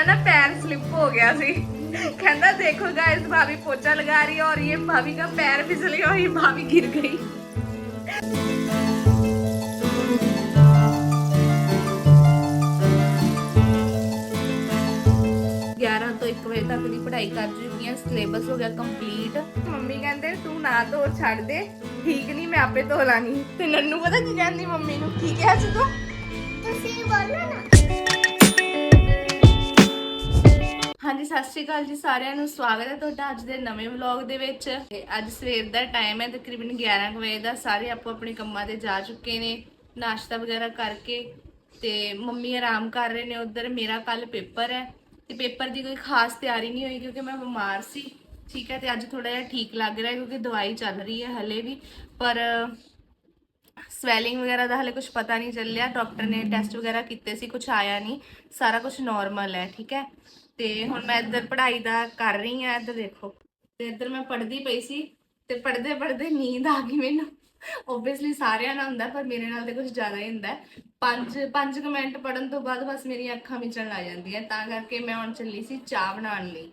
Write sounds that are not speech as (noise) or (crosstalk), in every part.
मेरा ना पैर स्लिप हो गया सी कहना देखो गाइस भाभी पोछा लगा रही है और ये भाभी का पैर फिसल गया और ये भाभी गिर गई ਗਿਆਰਾਂ ਤੋਂ 1 ਵਜੇ ਤੱਕ ਦੀ ਪੜ੍ਹਾਈ ਕਰ ਚੁੱਕੀ ਹਾਂ ਸਿਲੇਬਸ ਹੋ ਗਿਆ ਕੰਪਲੀਟ ਮੰਮੀ ਕਹਿੰਦੇ ਤੂੰ ਨਾ ਧੋ ਛੱਡ ਦੇ ਠੀਕ ਨਹੀਂ ਮੈਂ ਆਪੇ ਧੋ ਲਾਂਗੀ ਤੇ ਨੰਨੂ ਪਤਾ ਕੀ ਕਹਿੰਦੀ ਮੰਮੀ ਨੂੰ ਕੀ ਕਿਹਾ ਸੀ ਤੂੰ ਤੁਸੀਂ ਬੋਲੋ ਨਾ ਹਾਂਜੀ, ਸਤਿ ਸ਼੍ਰੀ ਅਕਾਲ ਜੀ ਸਾਰਿਆਂ ਨੂੰ। ਸਵਾਗਤ ਹੈ ਤੁਹਾਡਾ ਅੱਜ ਦੇ ਨਵੇਂ ਵਲੌਗ ਦੇ ਵਿੱਚ। ਤੇ ਅੱਜ ਸਵੇਰ ਦਾ ਟਾਈਮ ਹੈ, ਤਕਰੀਬਨ 11 ਕੁ ਵਜੇ ਦਾ। ਸਾਰੇ ਆਪੋ ਆਪਣੇ ਕੰਮਾਂ ਤੇ ਜਾ ਚੁੱਕੇ ਨੇ, ਨਾਸ਼ਤਾ ਵਗੈਰਾ ਕਰਕੇ। ਤੇ ਮੰਮੀ ਆਰਾਮ ਕਰ ਰਹੇ ਨੇ ਉਧਰ। ਮੇਰਾ ਕੱਲ ਪੇਪਰ ਹੈ। ਤੇ ਪੇਪਰ ਦੀ ਕੋਈ ਖਾਸ ਤਿਆਰੀ ਨਹੀਂ ਹੋਈ ਕਿਉਂਕਿ ਮੈਂ ਬਿਮਾਰ ਸੀ। ਠੀਕ ਹੈ, ਤੇ ਅੱਜ ਥੋੜਾ ਜਿਹਾ ਠੀਕ ਲੱਗ ਰਿਹਾ ਕਿਉਂਕਿ ਦਵਾਈ ਚੱਲ ਰਹੀ ਹੈ ਹਲੇ ਵੀ। ਪਰ ਸਵੈਲਿੰਗ ਵਗੈਰਾ ਦਾ ਹਲੇ ਕੁਝ ਪਤਾ ਨਹੀਂ ਚੱਲਿਆ। ਡਾਕਟਰ ਨੇ ਟੈਸਟ ਵਗੈਰਾ ਕੀਤੇ ਸੀ ਕੁਝ ਆਇਆ ਨਹੀਂ। ਸਾਰਾ ਕੁਝ ਨਾਰਮਲ ਹੈ, ਠੀਕ ਹੈ। ਤੇ ਹੁਣ ਮੈਂ ਇੱਧਰ ਪੜ੍ਹਾਈ ਦਾ ਕਰ ਰਹੀ ਹਾਂ, ਇੱਧਰ ਦੇਖੋ। ਤੇ ਇੱਧਰ ਮੈਂ ਪੜ੍ਹਦੀ ਪਈ ਸੀ ਤੇ ਪੜ੍ਹਦੇ ਪੜ੍ਹਦੇ ਨੀਂਦ ਆ ਗਈ ਮੈਨੂੰ। ਓਬਵੀਅਸਲੀ ਸਾਰਿਆਂ ਨਾਲ ਹੁੰਦਾ, ਪਰ ਮੇਰੇ ਨਾਲ ਤੇ ਕੁਝ ਜ਼ਿਆਦਾ ਹੀ ਹੁੰਦਾ। ਪੰਜ ਪੰਜ ਕੁ ਮਿੰਟ ਪੜਨ ਤੋਂ ਬਾਅਦ ਬਸ ਮੇਰੀਆਂ ਅੱਖਾਂ ਮਿਚਣ ਲੱਗ ਜਾਂਦੀਆਂ। ਤਾਂ ਕਰਕੇ ਮੈਂ ਹੁਣ ਚੱਲੀ ਸੀ ਚਾਹ ਬਣਾਉਣ ਲਈ।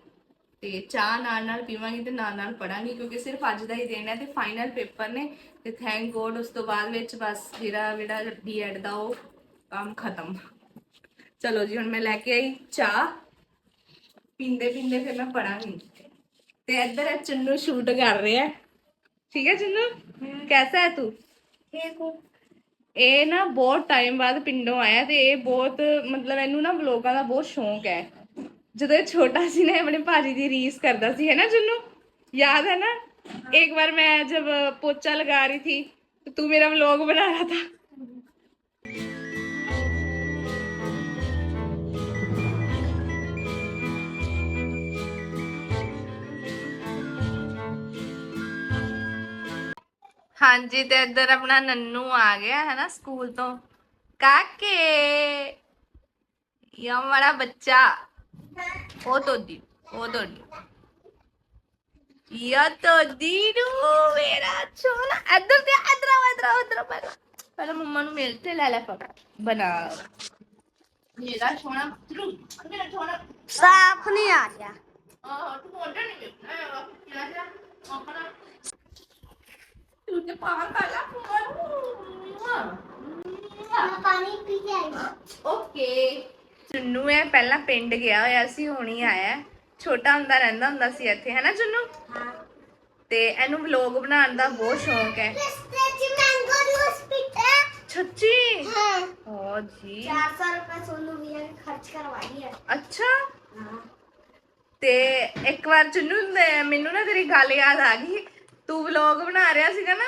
ਤੇ ਚਾਹ ਨਾਲ ਨਾਲ ਪੀਵਾਂਗੀ ਤੇ ਨਾਲ ਨਾਲ ਪੜਾਂਗੀ ਕਿਉਂਕਿ ਸਿਰਫ ਅੱਜ ਦਾ ਹੀ ਦਿਨ ਹੈ ਤੇ ਫਾਈਨਲ ਪੇਪਰ ਨੇ। ਤੇ ਥੈਂਕ ਗੋਡ ਉਸ ਤੋਂ ਬਾਅਦ ਵਿੱਚ ਬਸ ਜਿਹੜਾ ਜਿਹੜਾ ਬੀਐਡ ਦਾ ਉਹ ਕੰਮ ਖਤਮ। ਚਲੋ ਜੀ, ਹੁਣ ਮੈਂ ਲੈ ਕੇ ਆਈ ਚਾਹ। ਪੀਂਦੇ ਪੀਂਦੇ ਫਿਰ ਮੈਂ ਪੜਾਂਗੀ ਤੇ ਇੱਧਰ ਹੈ ਚੰਨੂ ਸ਼ੂਟ ਕਰ ਰਿਹਾ ਹੈ ਠੀਕ ਹੈ ਚੰਨੂ ਕੈਸਾ ਹੈ ਤੂੰ ਠੀਕ ਹੋ ਇਹ ਨਾ ਬਹੁਤ ਟਾਈਮ ਬਾਅਦ ਪਿੰਡੋਂ ਆਇਆ ਤੇ ਇਹ ਬਹੁਤ ਮਤਲਬ ਇਹਨੂੰ ਨਾ ਵਲੋਗਾਂ ਦਾ ਬਹੁਤ ਸ਼ੌਂਕ ਹੈ ਜਦੋਂ ਇਹ ਛੋਟਾ ਸੀ ਨਾ ਇਹ ਆਪਣੇ ਭਾਜੀ ਦੀ ਰੀਸ ਕਰਦਾ ਸੀ ਹੈ ਨਾ ਚੁੰਨੂ याद है ना एक बार मैं जब पोचा लगा रही थी तो तू मेरा व्लॉग बना रहा था ਹਾਂਜੀ ਤੇ ਇੱਧਰ ਆਪਣਾ ਨੰਨੂ ਆ ਗਿਆ ਹੈ ਨਾ ਸਕੂਲ ਤੋਂ। ਕਾਕੇ! ਯਾ ਵਾਲਾ ਬੱਚਾ। ਉਹ ਤੋਦੀ ਉਹ ਤੋਦੀ ਯਾ ਤੋਦੀ ਨੂੰ ਮੇਰਾ ਸੋਨਾ ਇੱਧਰ ਤੇ ਇੱਧਰ ਆ ਇੱਧਰ ਆ ਇੱਧਰ ਆ ਪਹਿਲਾਂ ਪਹਿਲਾਂ ਮੰਮਾ ਨੂੰ ਮਿਲ ਤੇ ਲੈ ਲੈ ਪਾ ਬਣਾ। ਮੇਰਾ ਸੋਨਾ ਤਰੂ ਮੇਰਾ ਸੋਨਾ ਸਾਫ਼ ਨਹੀਂ ਆ ਰਿਹਾ ਆਹ ਤੂੰ ਮੋਢਾ ਨਹੀਂ ਜਾ ਆਪਣਾ ਤੂੰ ਤੇ ਪਾਰ ਕਰ ਲਾ ਮੈਂ ਪਾਣੀ ਪੀ ਕੇ ਆਈ ਓਕੇ। ਚੁੰਨੂ ਹੈ ਪਹਿਲਾਂ ਪਿੰਡ ਗਿਆ ਹੋਇਆ ਸੀ ਹੁਣ ਹੀ ਆਇਆ। ਹੈ। ਛੋਟਾ ਹੁੰਦਾ ਰਹਿੰਦਾ ਹੁੰਦਾ ਸੀ ਇੱਥੇ ਹੈ ਨਾ ਚੁੰਨੂ? ਹਾਂ। ਤੇ ਇਹਨੂੰ ਵਲੌਗ ਬਣਾਉਣ ਦਾ ਬਹੁਤ ਸ਼ੌਂਕ ਹੈ। ਰਸਤੇ ਚ ਮੈਂਗੋ ਜੂਸ ਪੀਤਾ। ਸੱਚੀ? ਹਾਂ। ਓ ਜੀ। 400 ਰੁਪਏ ਸੋਨੂ ਵੀਰੇ ਨੇ ਖਰਚ ਕਰਵਾਈ ਹੈ। ਅੱਛਾ। ਹਾਂ। ਤੇ ਇੱਕ ਵਾਰ ਚੁੰਨੂ ਨੇ- ਮੈਨੂੰ ਨਾ ਤੇਰੀ ਗੱਲ ਯਾਦ ਆ ਗਈ। ਤੂੰ ਵਲੌਗ ਬਣਾ ਰਿਹਾ ਸੀਗਾ ਨਾ,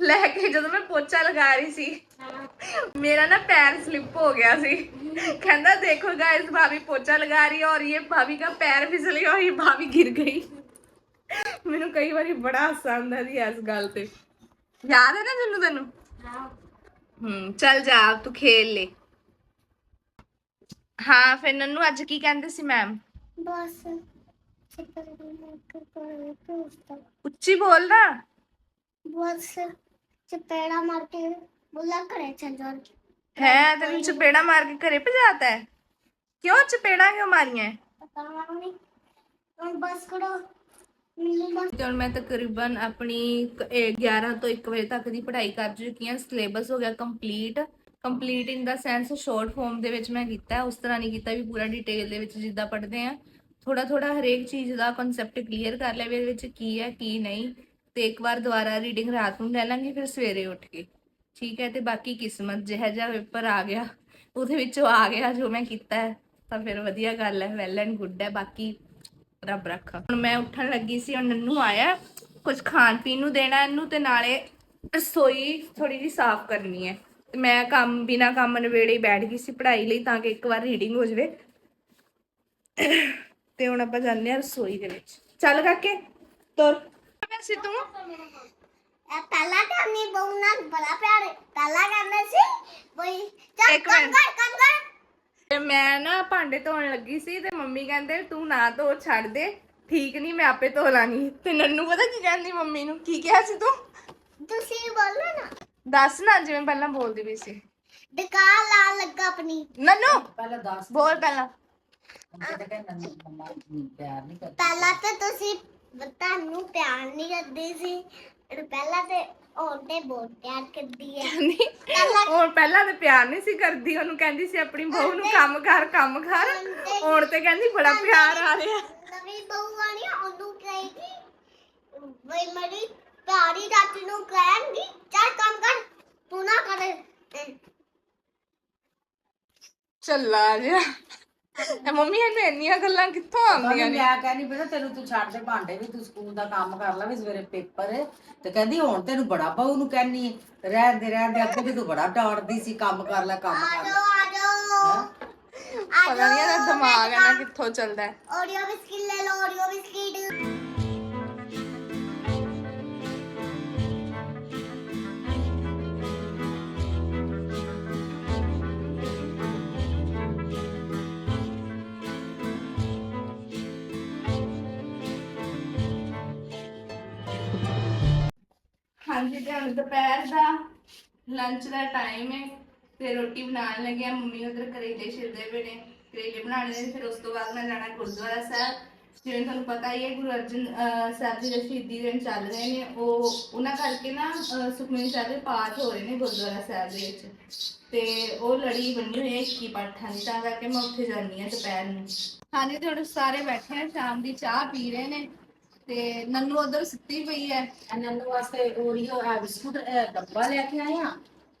ਲੈ ਕੇ ਜਦੋਂ ਮੈਂ ਪੋਚਾ ਲਗਾ ਰਹੀ ਸੀ, ਮੇਰਾ ਨਾ ਪੈਰ ਸਲਿੱਪ ਹੋ ਗਿਆ ਸੀ। ਕਹਿੰਦਾ, ਦੇਖੋ ਗਾਇਸ ਭਾਬੀ ਪੋਚਾ ਲਗਾ ਰਹੀ ਔਰ ਇਹ ਭਾਬੀ ਦਾ ਪੈਰ ਫਿਸਲੀ ਔਰ ਇਹ ਭਾਬੀ ਗਿਰ ਗਈ। ਮੈਨੂੰ ਕਈ ਵਾਰੀ ਬੜਾ ਹਾਸਾ ਸੀ ਇਸ ਗੱਲ ਤੇ। ਯਾਦ ਹੈ ਨਾ ਤੈਨੂੰ ਤੈਨੂੰ? ਹੂੰ, ਚੱਲ ਜਾ ਤੂੰ ਖੇਲ ਲੈ। ਹਾਂ, ਫਿਰ ਨੰਨੂ ਅੱਜ ਕੀ ਕਹਿੰਦੇ ਸੀ ਮੈਮ ਬਸ। ਉੱਚੀ ਬੋਲ ਨਾ। ਬਸ ਚਪੇੜਾ ਮਾਰ ਕੇ ਬੁਲਾ ਕਰੇ ਜਾ। ਹੈ ਤੈਨੂੰ ਚਪੇੜਾ ਮਾਰ ਕੇ ਘਰੇ ਭਜਾਤਾ ਹੈ। ਕਿਉਂ ਚਪੇੜਾ ਕਿਉਂ ਮਾਰੀਆਂ? ਪਤਾ ਨਹੀਂ। ਹੁਣ ਬਸ ਕਰੋ। ਹੁਣ ਮੈਂ ਤਕਰੀਬਨ ਆਪਣੀ ਕ- ਇਹ 11 ਤੋਂ 1 ਵਜੇ ਤੱਕ ਦੀ ਪੜ੍ਹਾਈ ਕਰ ਚੁੱਕੀ ਹਾਂ। ਸਿਲੇਬਸ ਹੋ ਗਿਆ complete. Complete in the sense short form ਦੇ ਵਿੱਚ ਮੈਂ ਕੀਤਾ ਉਸ ਤਰ੍ਹਾਂ ਨਹੀਂ ਕੀਤਾ ਵੀ ਪੂਰਾ ਡਿਟੇਲ ਦੇ ਵਿੱਚ ਜਿੱਦਾਂ ਪੜ੍ਹਦੇ ਆ ਥੋੜਾ ਥੋੜਾ ਹਰੇਕ ਚੀਜ਼ ਦਾ ਕਨਸੈਪਟ ਕਲੀਅਰ ਕਰ ਲਿਆ ਵੀ ਇਹਦੇ ਵਿੱਚ ਕੀ ਹੈ, ਕੀ ਨਹੀਂ। ਤੇ ਇੱਕ ਵਾਰ ਦੁਬਾਰਾ ਰੀਡਿੰਗ ਰਾਤ ਨੂੰ ਲੈ ਲਾਂਗੀ, ਫਿਰ ਸਵੇਰੇ ਉੱਠ ਕੇ। ਠੀਕ ਹੈ, ਤੇ ਬਾਕੀ ਕਿਸਮਤ ਜਿਹੋ ਜਿਹਾ ਪੇਪਰ ਆ ਗਿਆ, ਉਹਦੇ ਵਿੱਚੋਂ ਆ ਗਿਆ ਜੋ ਮੈਂ ਕੀਤਾ ਹੈ, ਤਾਂ ਫਿਰ ਵਧੀਆ ਗੱਲ ਹੈ ਵੈਲ ਐਂਡ ਗੁੱਡ ਹੈ। ਬਾਕੀ ਰੱਬ ਰੱਖਾ। ਹੁਣ ਮੈਂ ਉੱਠਣ ਲੱਗੀ ਸੀ, ਹੁਣ ਨੰਨੂ ਆਇਆ ਕੁਝ ਖਾਣ ਪੀਣ ਨੂੰ ਦੇਣਾ ਇਹਨੂੰ, ਤੇ ਨਾਲੇ ਰਸੋਈ ਥੋੜੀ ਜਿਹੀ ਸਾਫ਼ ਕਰਨੀ ਹੈ। ਤੇ ਮੈਂ ਕੰਮ, ਬਿਨਾ ਕੰਮ ਨਵੇੜੇ ਬੈਠ ਗਈ ਸੀ ਪੜ੍ਹਾਈ ਲਈ, ਤਾਂ ਕਿ ਇੱਕ ਵਾਰ ਰੀਡਿੰਗ ਹੋ ਜਾਵੇ। ਤੇ ਹੁਣ ਆਪਾਂ ਜਾਂਦੇ ਹਾਂ ਰਸੋਈ ਦੇ ਵਿੱਚ। ਚੱਲ ਕਾਕੇ ਤੁਰ। ਵੈਸੇ ਤੂੰ? ਇਹ ਪਹਿਲਾ ਕਰਨੀ ਬਹੁ ਨਾਲ ਬੜਾ ਪਿਆਰ ਪਹਿਲਾ ਕਰਨਾ ਸੀ ਬਈ ਚੱਲ ਇੱਕ ਕੰਮ ਮਿੰਟ। ਕਰ ਕੰਮ ਕਰ। ਤੇ ਮੈਂ ਨਾ ਭਾਂਡੇ ਧੋਣ ਲੱਗੀ ਸੀ ਤੇ ਮੰਮੀ ਕਹਿੰਦੇ ਤੂੰ ਨਾ ਧੋ ਛੱਡ ਦੇ। ਠੀਕ ਨਹੀਂ ਮੈਂ ਆਪੇ ਧੋ ਲਾਂਗੀ। ਤੇ ਨੰਨੂ ਪਤਾ ਕੀ ਕਹਿੰਦੀ ਮੰਮੀ ਨੂੰ? ਕੀ ਕਿਹਾ ਸੀ ਤੂੰ? ਤੁਸੀਂ ਬੋਲੋ ਨਾ। ਦੱਸ ਨਾ ਜਿਵੇਂ ਪਹਿਲਾਂ ਬੋਲਦੀ ਪਈ ਸੀ। ਡਕਾ ਲਾ ਲੱਗਾ ਆਪਣੀ। ਨੰਨੂ ਪਹਿਲਾਂ ਦੱਸ। ਬੋਲ ਪਹਿਲਾਂ। ਤੇ ਕਹਿੰਦਾ ਮੰਮਾ ਪਿਆਰ ਨਹੀਂ ਕਰਦੀ ਪਹਿਲਾਂ ਤੇ ਤੁਸੀਂ ਤੁਹਾਨੂੰ ਪਿਆਰ ਨਹੀਂ ਕਰਦੇ ਸੀ ਤੇ ਪਹਿਲਾਂ ਤੇ ਹੁਣ ਤੇ ਬਹੁਤ ਪਿਆਰ ਕਰਦੀ ਹੈ। ਨਹੀਂ ਉਹ ਪਹਿਲਾਂ ਤੇ ਪਿਆਰ ਨਹੀਂ ਸੀ ਕਰਦੀ ਉਹਨੂੰ ਕਹਿੰਦੀ ਸੀ ਆਪਣੀ ਬਹੂ ਨੂੰ ਕੰਮ ਕਰ ਕੰਮ ਕਰ। ਹੁਣ ਤੇ ਕਹਿੰਦੀ ਬੜਾ ਪਿਆਰ ਆ ਰਿਹਾ। ਨਵੀਂ ਬਹੂ ਆਣੀ ਉਹਨੂੰ ਕਹੇਗੀ ਬਈ ਮੇਰੀ ਪਿਆਰੀ ਦਾਦੀ ਨੂੰ ਕਹਾਂਗੀ ਚੱਲ ਕੰਮ ਕਰ ਤੂੰ ਨਾ ਕਰੇ ਚੱਲਾ ਜਿਹਾ। ਇਹ ਮੰਮੀ ਇਹਨੂੰ ਇੰਨੀਆਂ ਗੱਲਾਂ ਕਿੱਥੋਂ ਆਉਂਦੀਆਂ ਨੇ? ਮੈਂ ਕਹਿੰਦੀ ਬੇਟਾ ਤੈਨੂੰ ਤੂੰ ਛੱਡ ਦੇ ਭਾਂਡੇ ਵੀ ਤੂੰ ਸਕੂਲ ਦਾ ਕੰਮ ਕਰ ਲੈ ਵੀ ਸਵੇਰੇ ਪੇਪਰ ਹੈ ਤੇ ਕਹਿੰਦੀ ਹੁਣ ਤੈਨੂੰ ਬੜਾ ਬਹੂ ਨੂੰ ਕਹਿੰਨੀ ਰਹਿਣ ਦੇ ਰਹਿਣ ਦੇ ਅੱਗੇ ਤੇ ਤੂੰ ਬੜਾ ਡਾਂਟਦੀ ਸੀ ਕੰਮ ਕਰ ਲੈ ਕੰਮ ਕਰ ਲੈ। ਆਜੋ ਆਜੋ। ਪਤਾ ਨਹੀਂ ਇਹਦਾ ਦਿਮਾਗ ਹੈ ਨਾ ਕਿੱਥੋਂ ਚੱਲਦਾ ਹੈ। ਓਰੀਓ ਬਿਸਕਿਟ ਲੈ ਲਓ ਓਰੀਓ ਬਿਸਕਿਟ ਹਾਂਜੀ ਤੇ ਹੁਣ ਦੁਪਹਿਰ ਦਾ ਲੰਚ ਦਾ ਟਾਈਮ ਹੈ ਤੇ ਰੋਟੀ ਬਣਾਉਣ ਲੱਗਿਆ ਮੰਮੀ ਉਧਰ ਕਰੇਲੇ ਛਿਲਦੇ ਪਏ ਨੇ ਕਰੇਲੇ ਬਣਾਉਣੇ ਨੇ ਫਿਰ ਉਸ ਤੋਂ ਬਾਅਦ ਮੈਂ ਜਾਣਾ ਗੁਰਦੁਆਰਾ ਸਾਹਿਬ। ਜਿਵੇਂ ਤੁਹਾਨੂੰ ਪਤਾ ਹੀ ਹੈ ਗੁਰੂ ਅਰਜਨ ਸਾਹਿਬ ਜੀ ਦੇ ਸ਼ਹੀਦੀ ਦਿਨ ਚੱਲ ਰਹੇ ਨੇ ਉਹ ਉਹਨਾਂ ਕਰਕੇ ਨਾ ਅਹ, ਸੁਖਮਨੀ ਸਾਹਿਬ ਦੇ ਪਾਠ ਹੋ ਰਹੇ ਨੇ ਗੁਰਦੁਆਰਾ ਸਾਹਿਬ ਦੇ ਵਿੱਚ। ਤੇ ਉਹ ਲੜੀ ਬਣੀ ਹੋਈ ਹੈ 21 ਪਾਠਾਂ ਦੀ ਤਾਂ ਕਰਕੇ ਮੈਂ ਉੱਥੇ ਜਾਂਦੀ ਹਾਂ ਦੁਪਹਿਰ ਨੂੰ। ਹਾਂਜੀ ਤੇ ਹੁਣ ਸਾਰੇ ਬੈਠੇ ਆ ਸ਼ਾਮ ਦੀ ਚਾਹ ਪੀ ਰਹੇ ਨੇ। ਤੇ ਨੰਨੂ ਉਧਰ ਸੁੱਤੀ ਪਈ ਹੈ ਇਹਨਾਂ ਨੂੰ ਵਾਸਤੇ ਓਰੀਓ ਆ ਬਿਸਕੁਟ ਡੱਬਾ ਲੈ ਕੇ ਆਏ ਆ।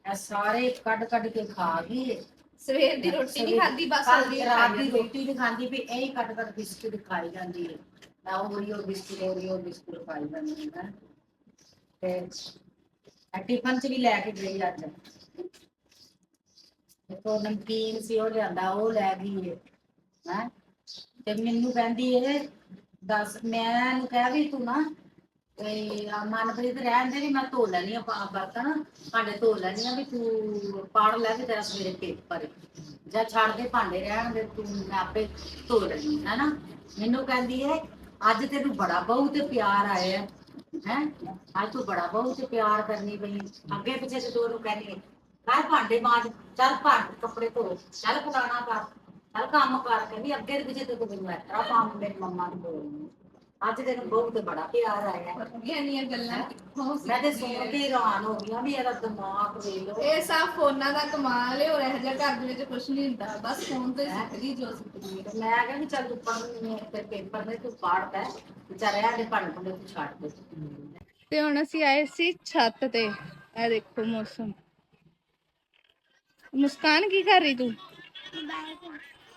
ਇਹ ਸਾਰੇ ਕੱਢ ਕੱਢ ਕੇ ਖਾ ਗਈ ਸਵੇਰ ਦੀ ਰੋਟੀ ਨਹੀਂ ਖਾਦੀ ਬਸ ਰਾਤ ਦੀ ਰੋਟੀ ਨਹੀਂ ਖਾਂਦੀ ਵੀ ਇਹ ਕੱਢ ਕੱਢ ਬਿਸਕੁਟ ਖਾਈ ਜਾਂਦੀ ਹੈ ਮੈਂ ਓਰੀਓ ਬਿਸਕੁਟ ਓਰੀਓ ਬਿਸਕੁਟ ਖਾਈ ਜਾਂਦੀ ਹਾਂ ਤੇ ਟਿਫਨ ਚ ਵੀ ਲੈ ਕੇ ਗਈ ਅੱਜ। ਦੇਖੋ ਨਮਕੀਨ ਸੀ ਉਹ ਲਿਆਂਦਾ ਉਹ ਲੈ ਗਈ ਹੈ ਹੈਂ? ਤੇ ਮੈਨੂੰ ਕਹਿੰਦੀ ਇਹ ਦੱਸ, ਮੈਂ ਇਹਨੂੰ ਕਹਿ ਵੀ ਤੂੰ ਨਾ ਤੇ ਆ ਮਨਪ੍ਰੀਤ ਰਹਿਣ ਦੇ ਵੀ ਮੈਂ ਧੋ ਲੈਣੀ ਆ ਪਾ- ਬਰਤਨ ਭਾਂਡੇ ਧੋ ਲੈਣੀ ਆ ਵੀ ਤੂੰ ਪੜ ਲੈ ਵੀ ਤੇਰਾ ਸਵੇਰੇ ਪੇਪਰ ਹੈ ਜਾਂ ਛੱਡ ਦੇ ਭਾਂਡੇ ਰਹਿਣ ਦੇ, ਤੂੰ ਮੈਂ ਆਪੇ ਧੋ ਲੈਣੀ ਹੈ ਨਾ? ਮੈਨੂੰ ਕਹਿੰਦੀ ਹੈ, ਅੱਜ ਤੈਨੂੰ ਬੜਾ ਬਹੂ ਤੇ ਪਿਆਰ ਆਇਆ ਹੈ, ਹੈਂ? ਅੱਜ ਤੂੰ ਬੜਾ ਬਹੂ ਤੇ ਪਿਆਰ ਕਰਨੀ ਪਈ। ਅੱਗੇ ਪਿੱਛੇ ਤੇ ਦੋ ਨੂੰ ਕਹਿੰਦੀ ਹੈ ਕਰ ਭਾਂਡੇ ਮਾਜ, ਚੱਲ ਭਾਂਡੇ ਕੱਪੜੇ ਧੋ, ਚੱਲ ਪੁਰਾਣਾ ਕਰ ਚੱਲ ਕੰਮ ਕਰ ਕਹਿੰਦੀ ਅੱਗੇ ਤੇ ਪਿੱਛੇ ਤੇ ਤੂੰ ਮੈਨੂੰ ਐਤਰਾ ਕੰਮ ਮੇਰੀ ਮੰਮਾ ਨੂੰ ਬੋਲਣੀ ਅੱਜ ਤੈਨੂੰ ਬਹੂ ਤੇ ਬੜਾ ਪਿਆਰ ਆਇਆ। ਹੈ ਇਹ ਨਹੀਂ ਗੱਲਾਂ ਕਿੱਥੋਂ ਮੈਂ ਤੇ ਸੁਣ ਕੇ ਹੈਰਾਨ ਹੋ ਗਈ ਵੀ ਇਹਦਾ ਦਿਮਾਗ ਵੇਖ ਲਓ। ਇਹ ਸਭ ਫੋਨਾਂ ਦਾ ਕਮਾਲ ਹੈ ਔਰ ਇਹ ਜਿਹਾ ਘਰ ਦੇ ਵਿੱਚ ਕੁਝ ਨਹੀਂ ਹੁੰਦਾ। ਬਸ ਫੋਨ ਤੇ ਸਿੱਖਦੀ ਜੋ ਤੇ ਮੈਂ ਕਹਿੰਦੀ ਚੱਲ ਤੂੰ ਪੜ੍ਹਨੀ ਹੈ ਤੇ ਪੇਪਰ ਨੇ ਤੂੰ ਪੜ੍ਹ ਪੈ। ਵਿਚਾਰਿਆ ਦੇ ਭਾਂਡੇ ਭੁੰਡੇ ਤੂੰ ਛੱਡ ਦੇ। ਤੇ ਹੁਣ ਅਸੀਂ ਆਏ ਸੀ ਛੱਤ ਤੇ। ਇਹ ਦੇਖੋ ਮੌਸਮ। ਮੁਸਕਾਨ ਕੀ ਕਰ ਰਹੀ ਤੂੰ?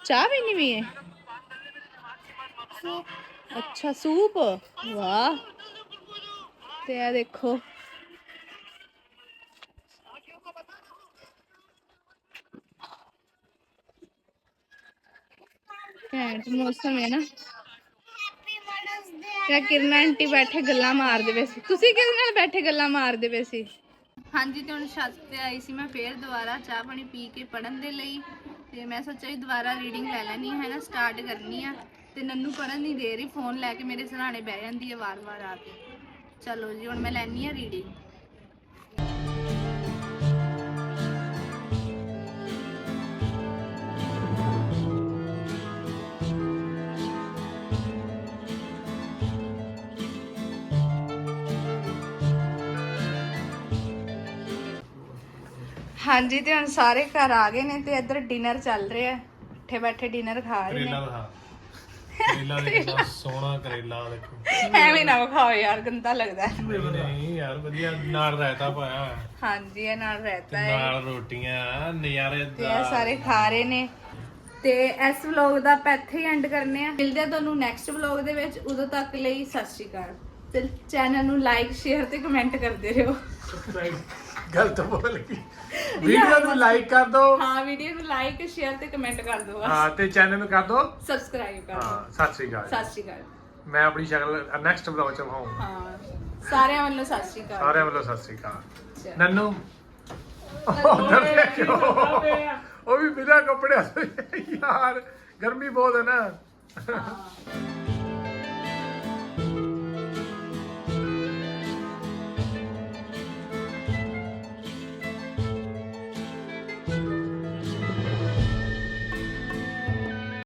ਚਾਹ ਪੀਣੀ ਵੀ ਹੈ ਅੱਛਾ, ਸੂਪ? ਵਾਹ। ਤੇ ਇਹ ਦੇਖੋ। ਘੈਂਟ ਮੌਸਮ ਹੈ ਨਾ। ਹੈਪੀ ਮਦਰਸ ਆਂਟੀ ਬੈਠੇ ਗੱਲਾਂ ਮਾਰਦੇ ਪਏ ਸੀ। ਤੁਸੀਂ ਕਿਹਦੇ ਨਾਲ ਬੈਠੇ ਗੱਲਾਂ ਮਾਰਦੇ ਪਏ ਸੀ? ਹਾਂਜੀ, ਤੇ ਹੁਣ ਛੱਤ ਤੇ ਆਈ ਸੀ ਮੈਂ ਫੇਰ ਦੁਬਾਰਾ ਚਾਹ ਪਾਣੀ ਪੀ ਕੇ ਪੜਨ ਦੇ ਲਈ। ਤੇ ਮੈਂ ਸੋਚਿਆ ਵੀ ਦੁਬਾਰਾ ਰੀਡਿੰਗ ਲੈ ਲੈਣੀ ਹੈ ਨਾ ਸਟਾਰਟ ਕਰਨੀ ਆ। ਤੇ ਨੰਨੂ ਪੜਨ ਨਹੀਂ ਦੇ ਰਹੀ ਫੋਨ ਲੈ ਕੇ ਮੇਰੇ ਸਰਾਣੇ ਬਹਿ ਜਾਂਦੀ ਹੈ ਵਾਰ-ਵਾਰ ਆ ਕੇ। ਚਲੋ ਜੀ, ਹੁਣ ਮੈਂ ਲੈਣੀ ਆ ਰੀਡਿੰਗ ਹਾਂਜੀ ਤੇ ਹੁਣ ਸਾਰੇ ਘਰ ਆ ਗਏ ਨੇ ਤੇ ਇੱਧਰ ਡਿਨਰ ਚੱਲ ਰਿਹਾ। ਹੈ ਇੱਥੇ ਬੈਠੇ ਡਿਨਰ ਖਾ ਰਹੇ ਨੇ। ਕਰੇਲਾ ਦਿਖਾ। ਕਰੇਲਾ ਦੇ ਕਿੰਨਾ ਸੋਹਣਾ ਕਰੇਲਾ ਦੇਖੋ। ਐਵੇਂ ਨਾ ਵਿਖਾਓ ਯਾਰ ਗੰਦਾ ਲੱਗਦਾ। ਹੈ। ਨਹੀਂ ਯਾਰ ਵਧੀਆ ਨਾਲ ਰਾਇਤਾ ਪਾਇਆ ਹੋਇਆ। ਹਾਂਜੀ ਇਹ ਨਾਲ ਤੇ ਰਹਤਾ ਹੈ। ਨਾਲ ਰੋਟੀਆਂ ਤੇ ਨਜ਼ਾਰੇਦਾਰ ਇਹ ਸਾਰੇ ਖਾ ਰਹੇ ਨੇ। ਤੇ ਇਸ ਵਲੌਗ ਦਾ ਆਪਾਂ ਇੱਥੇ ਹੀ ਐਂਡ ਕਰਨੇ ਆ। ਮਿਲਦੇ ਆ ਤੁਹਾਨੂੰ ਨੈਕਸਟ ਵਲੌਗ ਦੇ ਵਿੱਚ। ਉਦੋਂ ਤੱਕ ਲਈ ਸਤਿ ਸ਼੍ਰੀ ਅਕਾਲ। ਤੇ ਚੈਨਲ ਨੂੰ ਲਾਈਕ ਸ਼ੇਅਰ ਤੇ ਕਮੈਂਟ ਕਰਦੇ ਰਹੋ। ਗਲਤ ਬੋਲ ਗਈ। (laughs) ਵੀਡੀਓ ਨੂੰ ਲਾਈਕ ਕਰ ਦਿਓ ਹਾਂ ਵੀਡੀਓ ਨੂੰ ਲਾਈਕ ਸ਼ੇਅਰ ਤੇ ਕਮੈਂਟ ਕਰ ਦਿਓ ਹਾਂ ਤੇ ਚੈਨਲ ਨੂੰ ਕਰ ਦਿਓ ਸਬਸਕ੍ਰਾਈਬ ਕਰ ਦਿਓ ਹਾਂ ਸਤਿ ਸ੍ਰੀ ਅਕਾਲ। ਸਤਿ ਸ਼੍ਰੀ ਅਕਾਲ। ਮੈਂ ਆਪਣੀ ਸ਼ਕਲ ਨੈਕਸਟ ਵਲੌਗ ਚ ਵਿਖਾਊਂ ਹਾਂ ਸਾਰਿਆਂ ਵੱਲੋਂ ਸਤਿ ਸ਼੍ਰੀ ਅਕਾਲ। ਸਾਰਿਆਂ ਵੱਲੋਂ ਸਤਿ ਸ੍ਰੀ ਅਕਾਲ। ਚਲੋ। ਨੰਨੂ। ਉਧਰ ਦੇਖੋ ਉਹ ਵੀ ਬਿਨਾਂ ਕੱਪੜਿਆਂ ਤੋਂ। ਯਾਰ ਗਰਮੀ ਬਹੁਤ ਹੈ ਨਾ। ਹਾਂ।